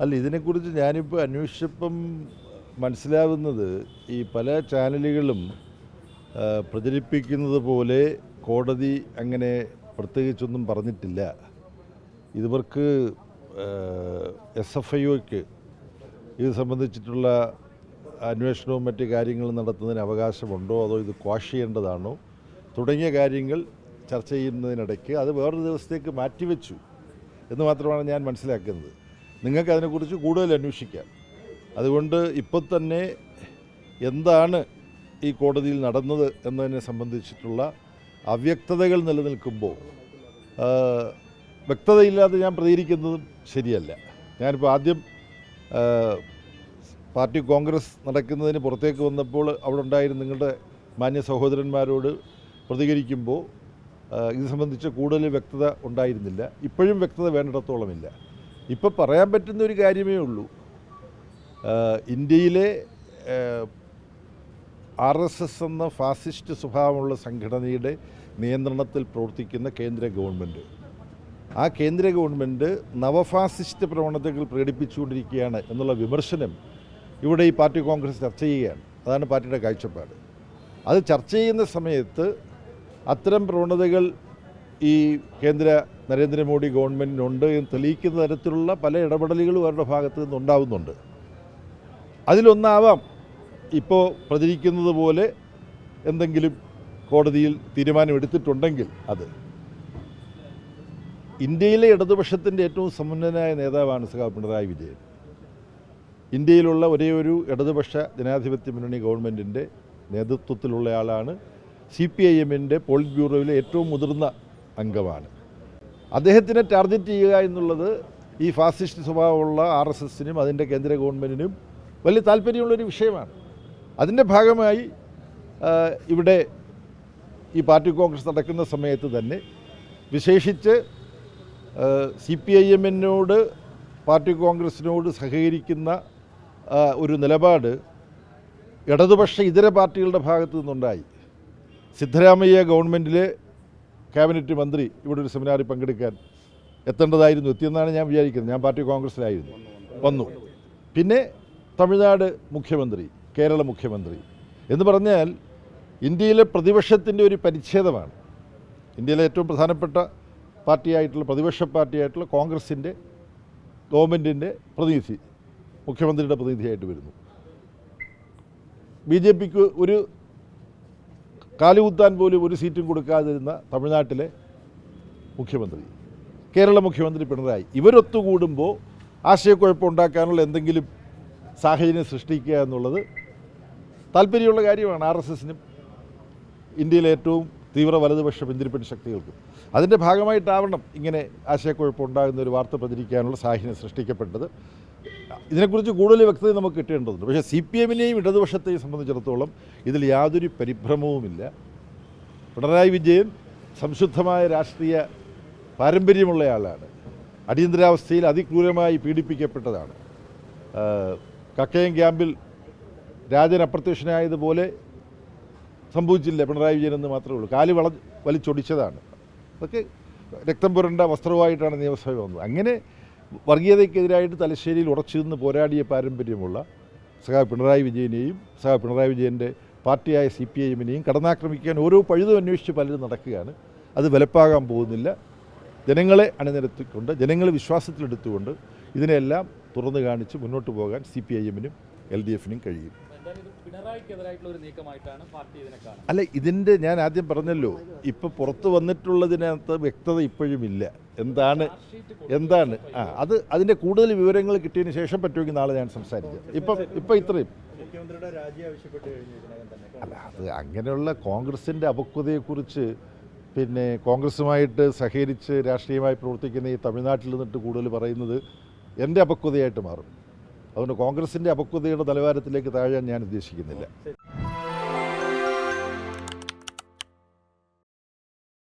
അല്ല ഇതിനെക്കുറിച്ച് ഞാനിപ്പോൾ അന്വേഷിച്ചപ്പം മനസ്സിലാവുന്നത് ഈ പല ചാനലുകളും പ്രചരിപ്പിക്കുന്നത് പോലെ കോടതി അങ്ങനെ പ്രത്യേകിച്ചൊന്നും പറഞ്ഞിട്ടില്ല. ഇവർക്ക് എസ് എഫ് ഐ ഒക്ക് ഇത് സംബന്ധിച്ചിട്ടുള്ള അന്വേഷണവും മറ്റ് കാര്യങ്ങളും നടത്തുന്നതിന് അവകാശമുണ്ടോ? അതോ ഇത് ക്വാഷ് ചെയ്യേണ്ടതാണോ? തുടങ്ങിയ കാര്യങ്ങൾ ചർച്ച ചെയ്യുന്നതിനിടയ്ക്ക് അത് വേറൊരു ദിവസത്തേക്ക് മാറ്റിവെച്ചു എന്ന് മാത്രമാണ് ഞാൻ മനസ്സിലാക്കുന്നത്. നിങ്ങൾക്ക് അതിനെക്കുറിച്ച് കൂടുതൽ അന്വേഷിക്കാം. അതുകൊണ്ട് ഇപ്പോൾ തന്നെ എന്താണ് ഈ കോടതിയിൽ നടന്നത് എന്നതിനെ സംബന്ധിച്ചിട്ടുള്ള അവ്യക്തതകൾ നിലനിൽക്കുമ്പോൾ വ്യക്തതയില്ലാതെ ഞാൻ പ്രതികരിക്കുന്നതും ശരിയല്ല. ഞാനിപ്പോൾ ആദ്യം പാർട്ടി കോൺഗ്രസ് നടക്കുന്നതിന് പുറത്തേക്ക് വന്നപ്പോൾ അവിടെ ഉണ്ടായിരുന്ന നിങ്ങളുടെ മാന്യ സഹോദരന്മാരോട് പ്രതികരിക്കുമ്പോൾ ഇത് സംബന്ധിച്ച് കൂടുതൽ വ്യക്തത ഉണ്ടായിരുന്നില്ല. ഇപ്പോഴും വ്യക്തത വേണ്ടിടത്തോളമില്ല. ഇപ്പോൾ പറയാൻ പറ്റുന്ന ഒരു കാര്യമേ ഉള്ളൂ. ഇന്ത്യയിലെ ആർ എസ് എസ് എന്ന ഫാസിസ്റ്റ് സ്വഭാവമുള്ള സംഘടനയുടെ നിയന്ത്രണത്തിൽ പ്രവർത്തിക്കുന്ന കേന്ദ്ര ഗവൺമെന്റ് ആ കേന്ദ്ര ഗവൺമെന്റ് നവഫാസിസ്റ്റ് പ്രവണതകൾ പ്രകടിപ്പിച്ചുകൊണ്ടിരിക്കുകയാണ് എന്നുള്ള വിമർശനം ഇവിടെ ഈ പാർട്ടി കോൺഗ്രസ് ചർച്ച ചെയ്യുകയാണ്. അതാണ് പാർട്ടിയുടെ കാഴ്ചപ്പാട്. അത് ചർച്ച ചെയ്യുന്ന സമയത്ത് അത്തരം പ്രവണതകൾ ഈ കേന്ദ്ര നരേന്ദ്രമോദി ഗവൺമെന്റിനുണ്ട് എന്ന് തെളിയിക്കുന്ന തരത്തിലുള്ള പല ഇടപെടലുകളും അവരുടെ ഭാഗത്ത് നിന്നുണ്ടാവുന്നുണ്ട്. അതിലൊന്നാവാം ഇപ്പോൾ പ്രചരിക്കുന്നത് പോലെ എന്തെങ്കിലും കോടതിയിൽ തീരുമാനമെടുത്തിട്ടുണ്ടെങ്കിൽ അത്. ഇന്ത്യയിലെ ഇടതുപക്ഷത്തിന്റെ ഏറ്റവും സമുന്നതനായ നേതാവാണ് സഖാവ് പിണറായി വിജയൻ. ഇന്ത്യയിലുള്ള ഒരേ ഒരു ഇടതുപക്ഷ ജനാധിപത്യ മുന്നണി ഗവൺമെന്റിന്റെ നേതൃത്വത്തിലുള്ളയാളാണ് സി പി ഐ എമ്മിന്റെ പോളിറ്റ് ബ്യൂറോയിലെ ഏറ്റവും മുതിർന്ന അംഗമാണ്. അദ്ദേഹത്തിനെ ടാർഗറ്റ് ചെയ്യുക എന്നുള്ളത് ഈ ഫാസിസ്റ്റ് സ്വഭാവമുള്ള ആർ എസ് എസിനും അതിന്റെ കേന്ദ്ര ഗവൺമെന്റിനും വലിയ താല്പര്യമുള്ളൊരു വിഷയമാണ്. അതിന്റെ ഭാഗമായി ഇവിടെ ഈ പാർട്ടി കോൺഗ്രസ് നടക്കുന്ന സമയത്ത് തന്നെ വിശേഷിച്ച് സി പി ഐ എമ്മിനോട് പാർട്ടി കോൺഗ്രസിനോട് സഹകരിക്കുന്ന ഒരു നിലപാട് ഇടതുപക്ഷ ഇതര പാർട്ടികളുടെ ഭാഗത്തു നിന്നുണ്ടായി. സിദ്ധരാമയ്യ ഗവൺമെന്റിലെ ക്യാബിനറ്റ് മന്ത്രി ഇവിടെ ഒരു സെമിനാറിൽ പങ്കെടുക്കാൻ എത്തേണ്ടതായിരുന്നു എത്തിയെന്നാണ് ഞാൻ വിചാരിക്കുന്നത്. ഞാൻ പാർട്ടി കോൺഗ്രസ്സിലായിരുന്നു. വന്നു. പിന്നെ തമിഴ്നാട് മുഖ്യമന്ത്രി കേരള മുഖ്യമന്ത്രി എന്ന് പറഞ്ഞാൽ ഇന്ത്യയിലെ പ്രതിപക്ഷത്തിന്റെ ഒരു പരിച്ഛേദമാണ്. ഇന്ത്യയിലെ ഏറ്റവും പ്രധാനപ്പെട്ട പാർട്ടിയായിട്ടുള്ള പ്രതിപക്ഷ പാർട്ടിയായിട്ടുള്ള കോൺഗ്രസിന്റെ ഗവൺമെന്റിന്റെ പ്രതിനിധി മുഖ്യമന്ത്രിയുടെ പ്രതിനിധിയായിട്ട് വരുന്നു. ബി ജെ പിക്ക് ഒരു കാലുകുത്താൻ പോലും ഒരു സീറ്റും കൊടുക്കാതിരുന്ന തമിഴ്നാട്ടിലെ മുഖ്യമന്ത്രി കേരള മുഖ്യമന്ത്രി പിണറായി. ഇവരൊത്തുകൂടുമ്പോൾ ആശയക്കുഴപ്പം ഉണ്ടാക്കാനുള്ള എന്തെങ്കിലും സാഹചര്യം സൃഷ്ടിക്കുക എന്നുള്ളത് താല്പര്യമുള്ള കാര്യമാണ് ആർ എസ് എസിനും ഇന്ത്യയിലെ ഏറ്റവും തീവ്ര വലതുപക്ഷ പിന്തിരിപ്പൻ ശക്തികൾക്കും. അതിന്റെ ഭാഗമായിട്ടാവണം ഇങ്ങനെ ആശയക്കുഴപ്പം ഉണ്ടാകുന്ന ഒരു വാർത്ത പ്രചരിക്കാനുള്ള സാഹചര്യം സൃഷ്ടിക്കപ്പെട്ടത്. ഇതിനെക്കുറിച്ച് കൂടുതൽ വ്യക്തത നമുക്ക് കിട്ടേണ്ടതുണ്ട്. പക്ഷേ സി പി എമ്മിനെയും ഇടതുപക്ഷത്തെയും സംബന്ധിച്ചിടത്തോളം ഇതിൽ യാതൊരു പരിഭ്രമവുമില്ല. പിണറായി വിജയൻ സംശുദ്ധമായ രാഷ്ട്രീയ പാരമ്പര്യമുള്ള ആളാണ്. അടിയന്തരാവസ്ഥയിൽ അതിക്രൂരമായി പീഡിപ്പിക്കപ്പെട്ടതാണ്. കക്കയം ക്യാമ്പിൽ രാജൻ അപ്രത്യക്ഷനായതുപോലെ സംഭവിച്ചില്ല പിണറായി വിജയൻ എന്ന് മാത്രമേ ഉള്ളൂ. കാൽ വള വലിച്ചൊടിച്ചതാണ്. അതൊക്കെ രക്തം പുരണ്ട വസ്ത്രവുമായിട്ടാണ് നിയമസഭ വന്നത്. അങ്ങനെ വർഗീയതയ്ക്കെതിരായിട്ട് തലശ്ശേരിയിൽ ഉറച്ചു നിന്ന് പോരാടിയ പാരമ്പര്യമുള്ള സഖാ പിണറായി വിജയനെയും സഖാ പിണറായി വിജയന്റെ പാർട്ടിയായ സി പി ഐ എമ്മിനെയും കടന്നാക്രമിക്കാൻ ഓരോ പഴുതും അന്വേഷിച്ച് പലരും നടക്കുകയാണ്. അത് വിലപ്പാകാൻ പോകുന്നില്ല. ജനങ്ങളെ അണിനിരത്തിക്കൊണ്ട് ജനങ്ങളെ വിശ്വാസത്തിലെടുത്തുകൊണ്ട് ഇതിനെല്ലാം തുറന്നു കാണിച്ച് മുന്നോട്ട് പോകാൻ സി പി ഐ എമ്മിനും എൽ ഡി എഫിനും കഴിയും. അല്ല ഇതിന്റെ ഞാൻ ആദ്യം പറഞ്ഞല്ലോ ഇപ്പോൾ പുറത്ത് വന്നിട്ടുള്ളതിനകത്ത് വ്യക്തത ഇപ്പോഴും ഇല്ല. എന്താണ് എന്താണ്? ആ അത് അതിന്റെ കൂടുതൽ വിവരങ്ങൾ കിട്ടിയതിന് ശേഷം പറ്റുമെങ്കിൽ നാളെ ഞാൻ സംസാരിക്കാം. ഇപ്പം ഇപ്പം ഇത്രയും. അല്ല അത് അങ്ങനെയുള്ള കോൺഗ്രസിന്റെ അപക്വതയെക്കുറിച്ച് പിന്നെ കോൺഗ്രസുമായിട്ട് സഹകരിച്ച് രാഷ്ട്രീയമായി പ്രവർത്തിക്കുന്ന ഈ തമിഴ്നാട്ടിൽ നിന്നിട്ട് കൂടുതൽ പറയുന്നത് എന്റെ അപക്വതയായിട്ട് മാറും. അതുകൊണ്ട് കോൺഗ്രസിന്റെ അപക്വതയുടെ നിലവാരത്തിലേക്ക് താഴാൻ ഞാൻ ഉദ്ദേശിക്കുന്നില്ല.